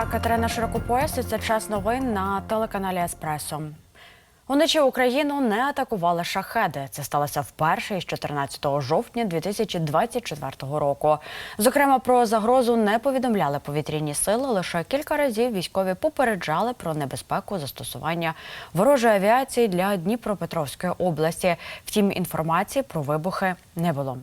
Я Катерина Широкопояс. Це час новин на телеканалі Еспресо. Уночі Україну не атакували шахеди. Це сталося вперше із 14 жовтня 2024 року. Зокрема, про загрозу не повідомляли повітряні сили. Лише кілька разів військові попереджали про небезпеку застосування ворожої авіації для Дніпропетровської області. Втім, інформації про вибухи не було.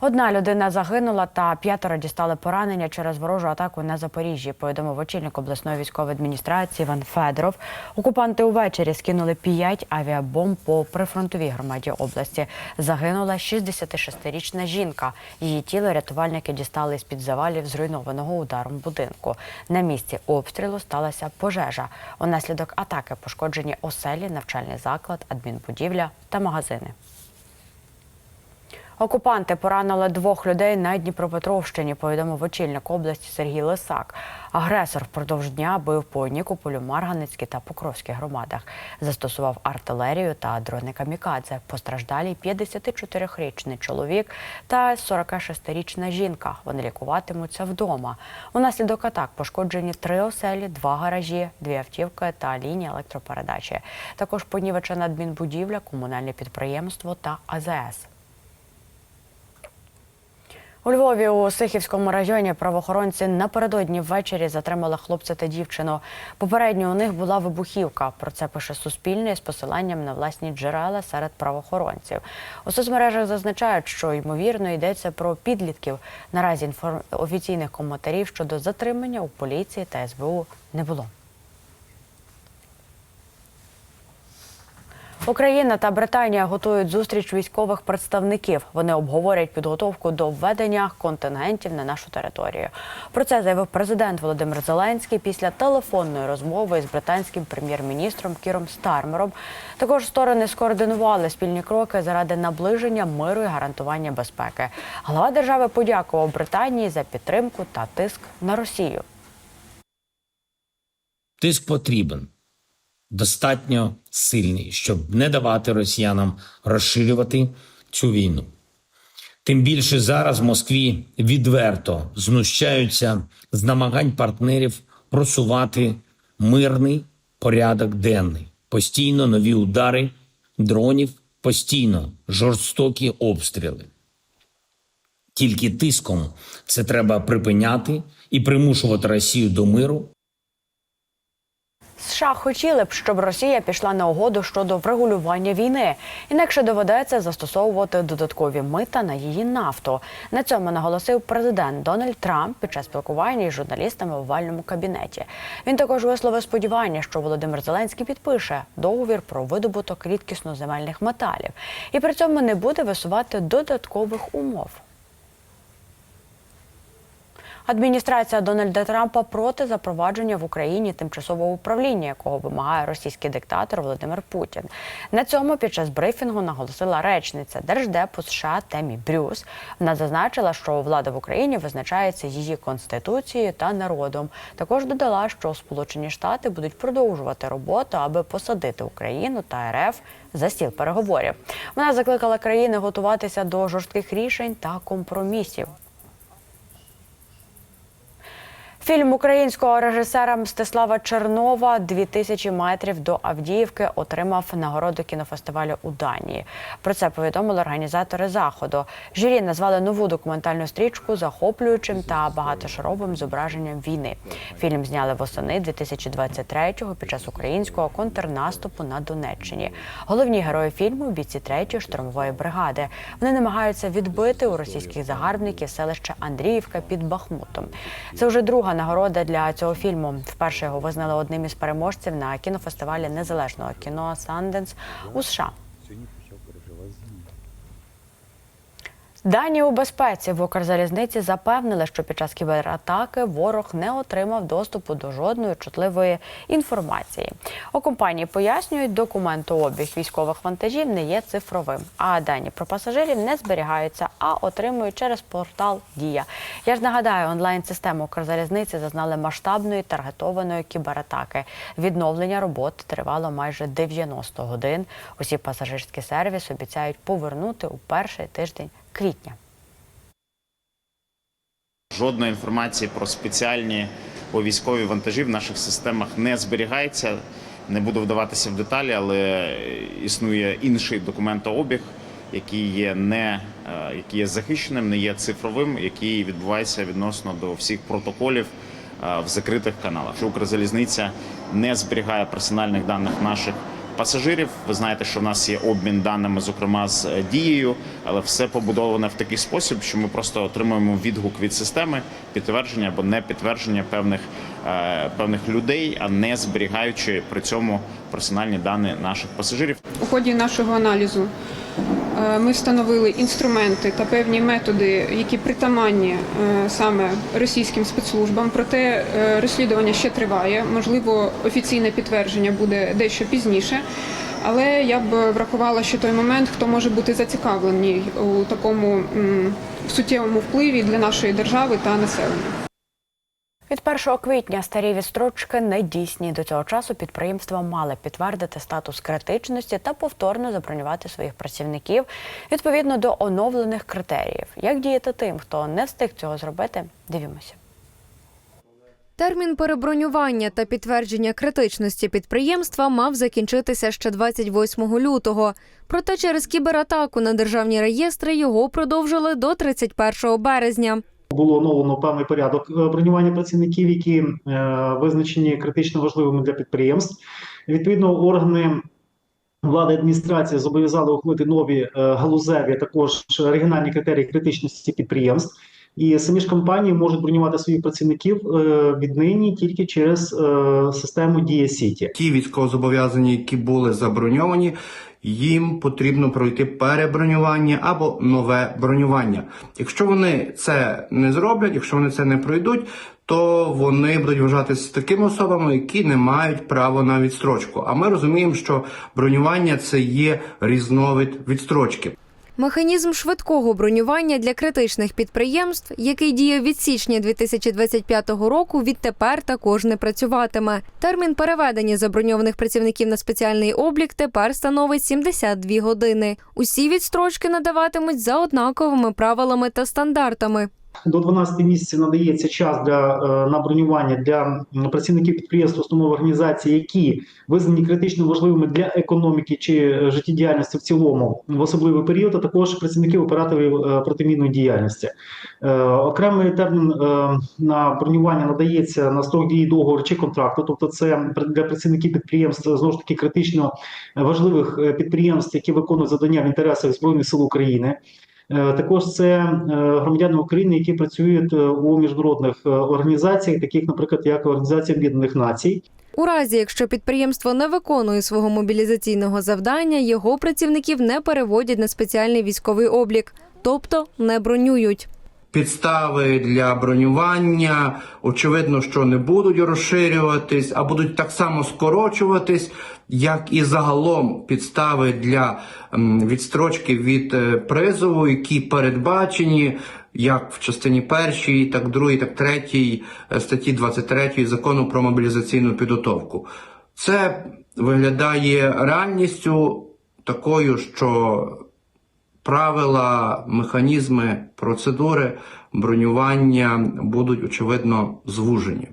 Одна людина загинула та п'ятеро дістали поранення через ворожу атаку на Запоріжжі. Повідомив очільник обласної військової адміністрації Іван Федоров. Окупанти увечері скинули п'ять авіабомб по прифронтовій громаді області. Загинула 66-річна жінка. Її тіло рятувальники дістали з під завалів зруйнованого ударом будинку. На місці обстрілу сталася пожежа. Унаслідок атаки пошкоджені оселі, навчальний заклад, адмінбудівля та магазини. Окупанти поранили двох людей на Дніпропетровщині, повідомив очільник області Сергій Лисак. Агресор впродовж дня бив по Нікополю, Марганецькій та Покровській громадах. Застосував артилерію та дрони камікадзе. Постраждалі 54-річний чоловік та 46-річна жінка. Вони лікуватимуться вдома. Унаслідок атак пошкоджені три оселі, два гаражі, дві автівки та лінія електропередачі. Також понівечена адмінбудівля, комунальне підприємство та АЗС. У Львові у Сихівському районі правоохоронці напередодні ввечері затримали хлопця та дівчину. Попередньо у них була вибухівка. Про це пише Суспільне з посиланням на власні джерела серед правоохоронців. У соцмережах зазначають, що ймовірно йдеться про підлітків. Наразі інформ... офіційних коментарів щодо затримання у поліції та СБУ не було. Україна та Британія готують зустріч військових представників. Вони обговорять підготовку до введення контингентів на нашу територію. Про це заявив президент Володимир Зеленський після телефонної розмови з британським прем'єр-міністром Кіром Стармером. Також сторони скоординували спільні кроки заради наближення миру і гарантування безпеки. Глава держави подякував Британії за підтримку та тиск на Росію. Тиск потрібен достатньо сильний, щоб не давати росіянам розширювати цю війну. Тим більше зараз в Москві відверто знущаються з намагань партнерів просувати мирний порядок денний, постійно нові удари дронів, постійно жорстокі обстріли. Тільки тиском це треба припиняти і примушувати Росію до миру США хотіли б, щоб Росія пішла на угоду щодо врегулювання війни. Інакше доведеться застосовувати додаткові мита на її нафту. На цьому наголосив президент Дональд Трамп під час спілкування із журналістами в овальному кабінеті. Він також висловив сподівання, що Володимир Зеленський підпише договір про видобуток рідкісноземельних металів і при цьому не буде висувати додаткових умов. Адміністрація Дональда Трампа проти запровадження в Україні тимчасового управління, якого вимагає російський диктатор Володимир Путін. На цьому під час брифінгу наголосила речниця Держдепу США Темі Брюс. Вона зазначила, що влада в Україні визначається її конституцією та народом. Також додала, що Сполучені Штати будуть продовжувати роботу, аби посадити Україну та РФ за стіл переговорів. Вона закликала країни готуватися до жорстких рішень та компромісів. Фільм українського режисера Мстислава Чернова «2000 метрів до Авдіївки отримав нагороду кінофестивалю у Данії. Про це повідомили організатори заходу. Журі назвали нову документальну стрічку захоплюючим та багатошаровим зображенням війни. Фільм зняли восени 2023-го під час українського контрнаступу на Донеччині. Головні герої фільму бійці 3-ї штурмової бригади. Вони намагаються відбити у російських загарбників селище Андріївка під Бахмутом. Це вже друга нагорода для цього фільму. Вперше його визнали одним із переможців на кінофестивалі незалежного кіно Санденс у США. Дані у безпеці в Укрзалізниці запевнили, що під час кібератаки ворог не отримав доступу до жодної чутливої інформації. У компанії пояснюють, документообіг військових вантажів не є цифровим, а дані про пасажирів не зберігаються, а отримують через портал Дія. Я ж нагадаю, онлайн-система Укрзалізниці зазнали масштабної таргетованої кібератаки. Відновлення роботи тривало майже 90 годин. Усі пасажирські сервіси обіцяють повернути у перший тиждень квітня. Жодної інформації про спеціальні по військовій вантажі в наших системах не зберігається. Не буду вдаватися в деталі, але існує інший документообіг, який є не е, який є захищеним, не є цифровим, який відбувається відносно до всіх протоколів е, в закритих каналах. Що Укрзалізниця не зберігає персональних даних наших пасажирів. Ви знаєте, що в нас є обмін даними, зокрема з е, дією, але все побудоване в такий спосіб, що ми просто отримуємо відгук від системи, підтвердження або не підтвердження певних е, певних людей, а не зберігаючи при цьому персональні дані наших пасажирів. У ході нашого аналізу ми встановили інструменти та певні методи, які притаманні е, саме російським спецслужбам. Проте е, розслідування ще триває. Можливо, офіційне підтвердження буде дещо пізніше. Але я б врахувала ще той момент, хто може бути зацікавлений у такому суттєвому впливі для нашої держави та населення. Від 1 квітня старі відстрочки не дійсні. До цього часу підприємства мали підтвердити статус критичності та повторно забронювати своїх працівників відповідно до оновлених критеріїв. Як діяти тим, хто не встиг цього зробити? Дивімося. Термін перебронювання та підтвердження критичності підприємства мав закінчитися ще 28 лютого. Проте через кібератаку на державні реєстри його продовжили до 31 березня. Було оновлено певний порядок е, бронювання працівників, які е, визначені критично важливими для підприємств. Відповідно, органи влади адміністрації зобов'язали ухвалити нові е, галузеві, також регіональні критерії критичності підприємств. І самі ж компанії можуть бронювати своїх працівників віднині тільки через систему Дія Сіті. ті військовозобов'язані, які були заброньовані, їм потрібно пройти перебронювання або нове бронювання. Якщо вони це не зроблять, якщо вони це не пройдуть, то вони будуть вважатися такими особами, які не мають права на відстрочку. А ми розуміємо, що бронювання це є різновид відстрочки. Механізм швидкого бронювання для критичних підприємств, який діє від січня 2025 року, відтепер також не працюватиме. Термін переведення заброньованих працівників на спеціальний облік тепер становить 72 години. Усі відстрочки надаватимуть за однаковими правилами та стандартами. До 12 місяців надається час для е, на бронювання для працівників підприємств, установ організацій, які визнані критично важливими для економіки чи е, життєдіяльності в цілому в особливий період, а також працівників операторів е, протимінної діяльності. Окремий термін на бронювання надається на строк дії договору чи контракту, тобто це для працівників підприємств знову ж таки критично важливих підприємств, які виконують завдання в інтересах збройних сил України. Е, Також це е, громадяни України, які працюють е, у міжнародних організаціях, таких, наприклад, як Організація Об'єднаних Націй. У разі, якщо підприємство не виконує свого мобілізаційного завдання, його працівників не переводять на спеціальний військовий облік, тобто не бронюють. Підстави для бронювання очевидно, що не будуть розширюватись, а будуть так само скорочуватись, як і загалом підстави для відстрочки від е, призову, які передбачені як в частині першій, так другій, так третій е, статті 23 закону про мобілізаційну підготовку. Це виглядає реальністю такою, що правила, механізми, процедури бронювання будуть очевидно звужені.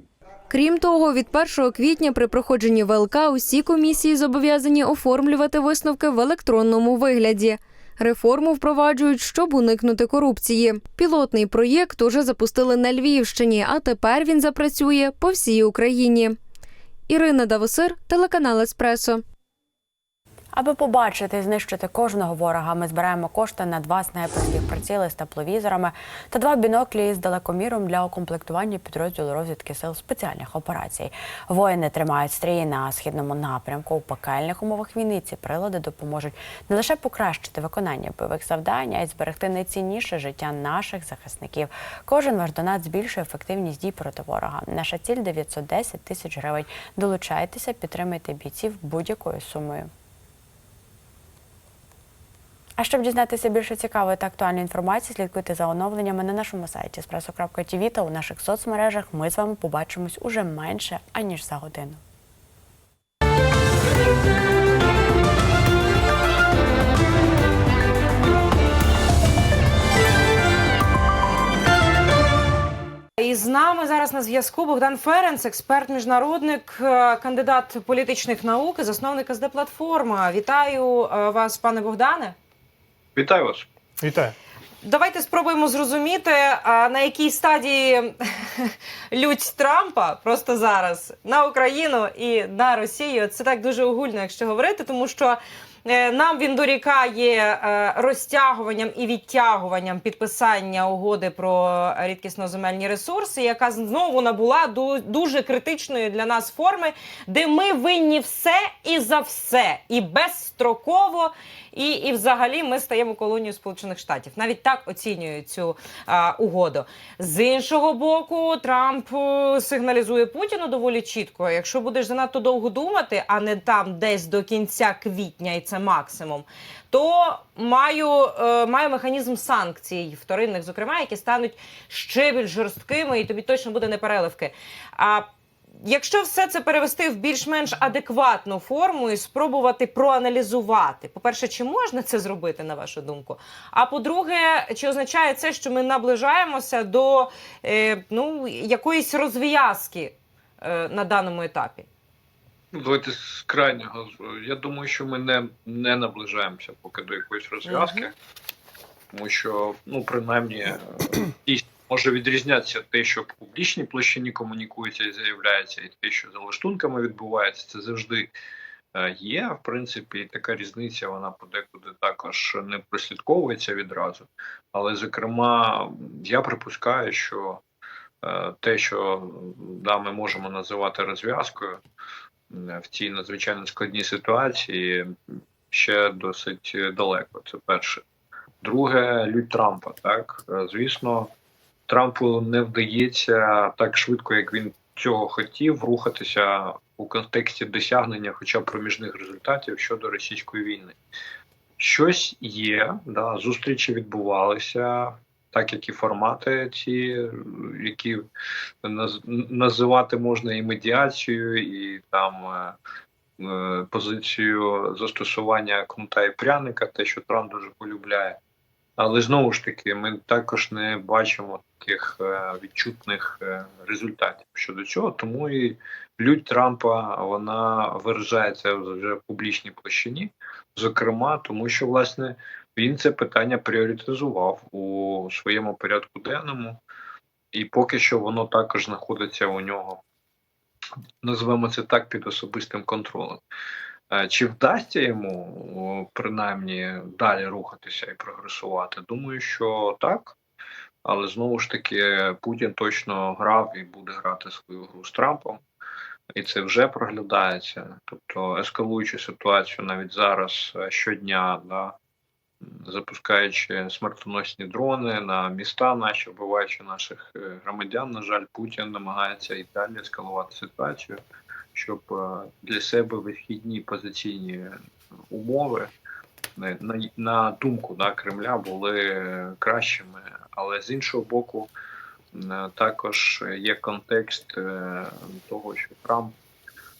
Крім того, від 1 квітня при проходженні ВЛК усі комісії зобов'язані оформлювати висновки в електронному вигляді. Реформу впроваджують, щоб уникнути корупції. Пілотний проєкт уже запустили на Львівщині, а тепер він запрацює по всій Україні. Ірина Давосир, телеканал Еспресо. Аби побачити і знищити кожного ворога, ми збираємо кошти на два снайперських приціли з тепловізорами та два біноклі з далекоміром для укомплектування підрозділу розвідки сил спеціальних операцій. Воїни тримають стрій на східному напрямку. У пекельних умовах війни ці прилади допоможуть не лише покращити виконання бойових завдань, а й зберегти найцінніше життя наших захисників. Кожен ваш донат збільшує ефективність дій проти ворога. Наша ціль 910 тисяч гривень. Долучайтеся, підтримайте бійців будь-якою сумою. А щоб дізнатися більше цікавої та актуальної інформації, слідкуйте за оновленнями на нашому сайті espresso.tv та у наших соцмережах. Ми з вами побачимось уже менше аніж за годину. І з нами зараз на зв'язку Богдан Ференц, експерт, міжнародник, е, кандидат політичних наук, і засновник СД Платформа. Вітаю е, вас, пане Богдане. Вітаю вас. Вітаю. Давайте спробуємо зрозуміти, на якій стадії лють Трампа просто зараз на Україну і на Росію. Це так дуже огульно, якщо говорити, тому що. е, Нам він дорікає е, розтягуванням і відтягуванням підписання угоди про рідкісноземельні ресурси, яка знову набула ду- дуже критичної для нас форми, де ми винні все і за все, і безстроково, і, і взагалі ми стаємо колонією Сполучених Штатів. Навіть так оцінюють цю а, угоду. З іншого боку, Трамп е, сигналізує Путіну доволі чітко. Якщо будеш занадто довго думати, а не там десь до кінця квітня, і це максимум, то маю, е, маю механізм санкцій вторинних, зокрема, які стануть ще більш жорсткими, і тобі точно буде непереливки. А Якщо все це перевести в більш-менш адекватну форму і спробувати проаналізувати, по-перше, чи можна це зробити, на вашу думку? А по-друге, чи означає це, що ми наближаємося до е, ну, якоїсь розв'язки е, на даному етапі? Давайте з крайнього. Я думаю, що ми не, не наближаємося поки до якоїсь розв'язки, тому що, ну, принаймні, е, дійсно може відрізнятися те, що в публічній площині комунікується і заявляється, і те, що за лаштунками відбувається, це завжди е, є. В принципі, така різниця вона подекуди також не прослідковується відразу. Але, зокрема, я припускаю, що е, те, що да, ми можемо називати розв'язкою, в цій надзвичайно складній ситуації ще досить далеко. Це перше. Друге, лють Трампа. Так Е, звісно, Трампу не вдається так швидко, як він цього хотів, рухатися у контексті досягнення, хоча проміжних результатів щодо російської війни. Щось є, да, зустрічі відбувалися, так як і формати ці, які наз- називати можна і медіацією, і там е, е, позицію застосування кнута і пряника, те, що Трамп дуже полюбляє. Але знову ж таки, ми також не бачимо таких е, відчутних е, результатів щодо цього, тому і лють Трампа вона виражається вже в публічній площині, зокрема, тому що власне він це питання пріоритизував у своєму порядку денному, і поки що воно також знаходиться у нього, назвемо це так, під особистим контролем. Е, Чи вдасться йому принаймні далі рухатися і прогресувати? Думаю, що так. Але знову ж таки, Путін точно грав і буде грати свою гру з Трампом, і це вже проглядається. Тобто, ескалуючи ситуацію навіть зараз е, щодня, да, запускаючи смертоносні дрони на міста, наші вбиваючи наших е, громадян. На жаль, Путін намагається і далі ескалувати ситуацію щоб е, для себе вихідні позиційні умови на, на, думку да, Кремля були кращими. Але з іншого боку, також є контекст е, того, що Трамп,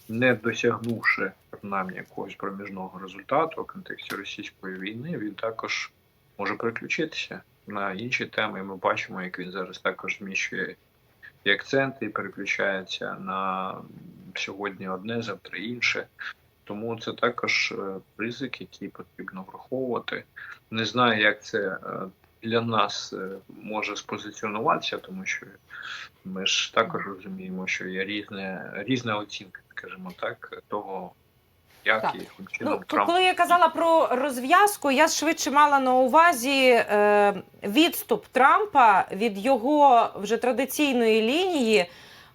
не досягнувши принаймні якогось проміжного результату в контексті російської війни, він також може переключитися на інші теми. Ми бачимо, як він зараз також зміщує і акценти, і переключається на сьогодні одне, завтра інше. Тому це також е, ризик, який потрібно враховувати. Не знаю, як це е, для нас е, може спозиціонуватися, тому що ми ж також розуміємо, що є різне, різна оцінка, скажімо так, того, як Так. і Ну, Трамп коли я казала про розв'язку, я швидше мала на увазі е, відступ Трампа від його вже традиційної лінії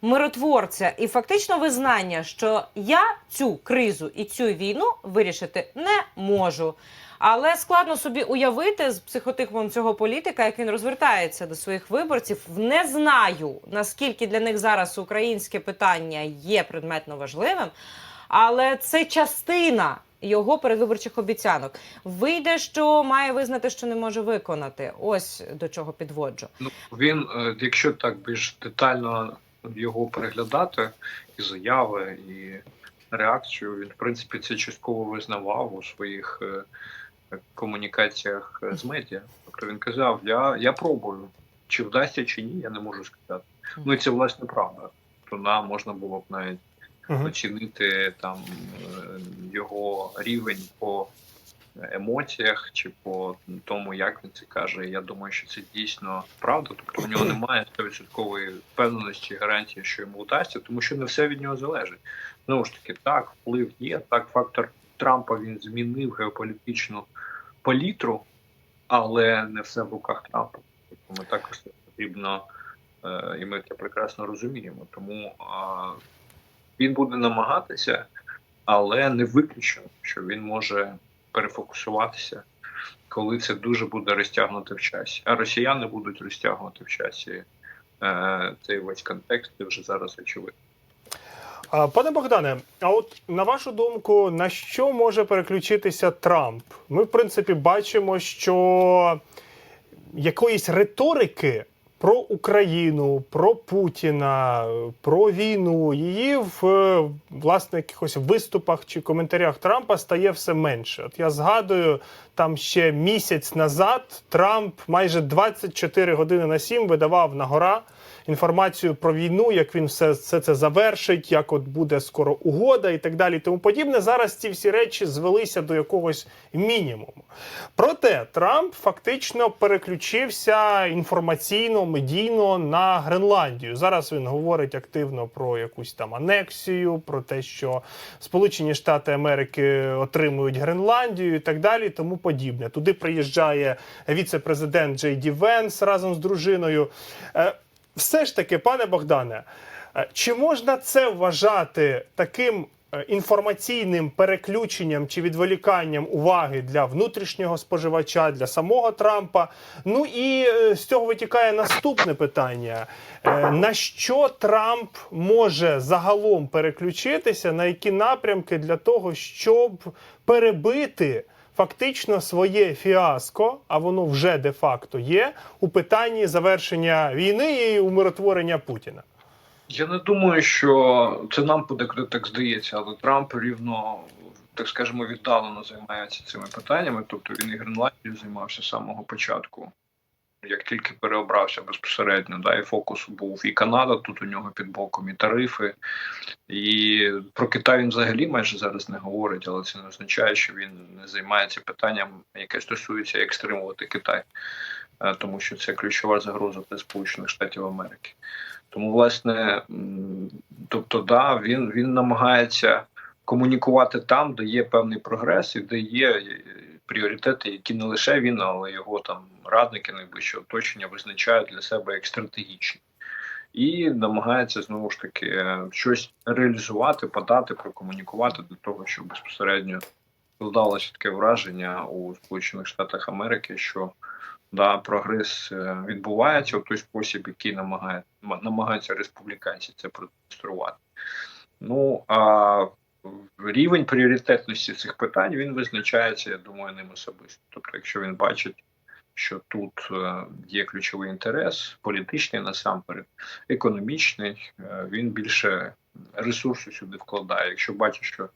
миротворця і фактично визнання, що я цю кризу і цю війну вирішити не можу. Але складно собі уявити з психотипом цього політика, як він розвертається до своїх виборців. Не знаю наскільки для них зараз українське питання є предметно важливим, але це частина його передвиборчих обіцянок. Вийде, що має визнати, що не може виконати. Ось до чого підводжу. Ну, він, е, якщо так більш детально його переглядати, і заяви, і реакцію, він, в принципі, це частково визнавав у своїх е, комунікаціях е, з медіа. Тобто він казав: я, я пробую. Чи вдасться, чи ні, я не можу сказати. Ну і це власне правда. То да, можна було б навіть Мгм. оцінити там е, його рівень по емоціях чи по тому, як він це каже. Я думаю, що це дійсно правда. Тобто у нього немає 100% впевненості, гарантії, що йому вдасться, тому що не все від нього залежить. Знову ж таки, так, вплив є. Так, фактор Трампа він змінив геополітичну палітру, але не все в руках Трампа. Ми також потрібно, е, і ми це прекрасно розуміємо. Тому він буде намагатися, але не виключено, що він може перефокусуватися, коли це дуже буде розтягнути в часі. А росіяни будуть розтягувати в часі е, цей весь контекст, і вже зараз очевидно. Пане Богдане, а от на вашу думку, на що може переключитися Трамп? Ми, в принципі, бачимо, що якоїсь риторики про Україну, про Путіна, про війну, її в е, власне якихось виступах чи коментарях Трампа стає все менше. От я згадую, там ще місяць назад Трамп майже 24 години на 7 видавав на гора інформацію про війну, як він все, все це завершить, як от буде скоро угода і так далі. Тому подібне. Зараз ці всі речі звелися до якогось мінімуму. Проте Трамп фактично переключився інформаційно, медійно на Гренландію. Зараз він говорить активно про якусь там анексію, про те, що Сполучені Штати Америки отримують Гренландію і так далі, тому подібне. Туди приїжджає віце-президент Джей Ді Венс разом з дружиною. Все ж таки, пане Богдане, е, чи можна це вважати таким е, інформаційним переключенням чи відволіканням уваги для внутрішнього споживача, для самого Трампа? Ну і е, з цього витікає наступне питання: на що Трамп може загалом переключитися, на які напрямки для того, щоб перебити? Фактично своє фіаско, а воно вже де-факто є у питанні завершення війни і умиротворення Путіна. Я не думаю, що це нам подекуди так здається, але Трамп рівно, так скажемо, віддалено займається цими питаннями. Тобто він і Гренландію займався з самого початку. Як тільки переобрався безпосередньо, да, і фокус був і Канада, тут у нього під боком, і тарифи. І про Китай він взагалі майже зараз не говорить, але це не означає, що він не займається питанням, яке стосується як стримувати Китай, Е, тому що це ключова загроза для Сполучених Штатів Америки. Тому, власне, тобто, да, він, він намагається комунікувати там, де є певний прогрес, і де є пріоритети, які не лише він, але його там радники найближче оточення визначають для себе як стратегічні. І намагається знову ж таки щось реалізувати, подати, прокомунікувати для того, щоб безпосередньо складалося таке враження у Сполучених Штатах Америки, що да, прогрес е, відбувається у той спосіб, який намагає, намагаються республіканці це продемонструвати. Ну а рівень пріоритетності цих питань він визначається, я думаю, ним особисто. Тобто, якщо він бачить, що тут е, є ключовий інтерес, політичний насамперед, економічний, е, він більше ресурсу сюди вкладає. Якщо бачить, що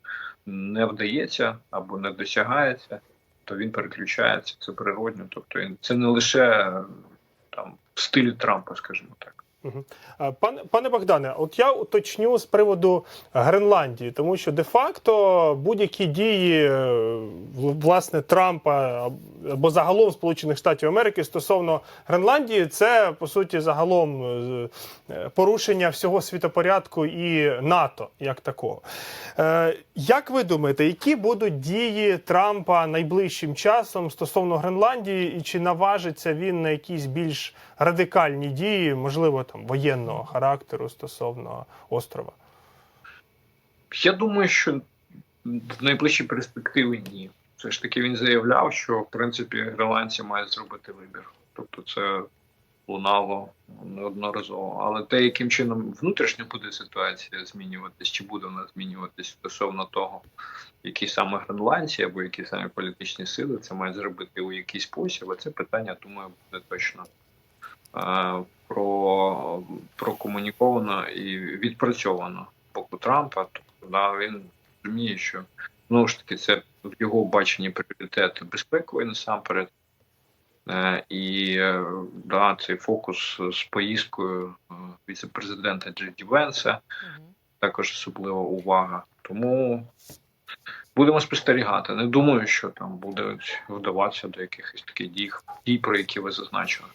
не вдається або не досягається, то він переключається. Це природньо. Тобто це не лише там в стилі Трампа, скажімо так. А, Пане, пане Богдане, от я уточню з приводу Гренландії, тому що де-факто будь-які дії е, власне Трампа або загалом Сполучених Штатів Америки стосовно Гренландії, це по суті загалом е, е, порушення всього світопорядку і НАТО як такого. Е, Як ви думаєте, які будуть дії Трампа найближчим часом стосовно Гренландії, і чи наважиться він на якісь більш радикальні дії, можливо, там воєнного характеру стосовно острова? Я думаю, що в найближчій перспективі ні. Все ж таки він заявляв, що в принципі гренландці мають зробити вибір. Тобто це лунало неодноразово. Але те, яким чином внутрішньо буде ситуація змінюватись, чи буде вона змінюватись стосовно того, які саме гренландці або які саме політичні сили це мають зробити у якийсь спосіб, а це питання, думаю, буде точно про, прокомуніковано і відпрацьовано з боку Трампа. Тобто, да, він розуміє, що знову ж таки це в його баченні пріоритети безпекові насамперед. Е, І е, да, цей фокус з поїздкою е, віце-президента Джеді Венса також особлива увага. Тому будемо спостерігати. Не думаю, що там буде вдаватися до якихось таких дій, дій, про які ви зазначили.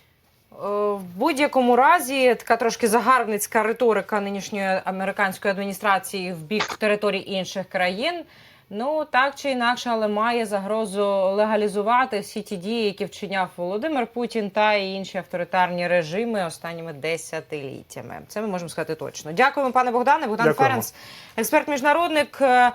Е, В будь-якому разі така трошки загарбницька риторика нинішньої американської адміністрації в бік територій інших країн. Ну так чи інакше, але має загрозу легалізувати всі ті дії, які вчиняв Володимир Путін та інші авторитарні режими останніми десятиліттями. Це ми можемо сказати точно. Дякуємо, пане Богдане. Богдан Дякуємо. Ференц, експерт міжнародник. Е,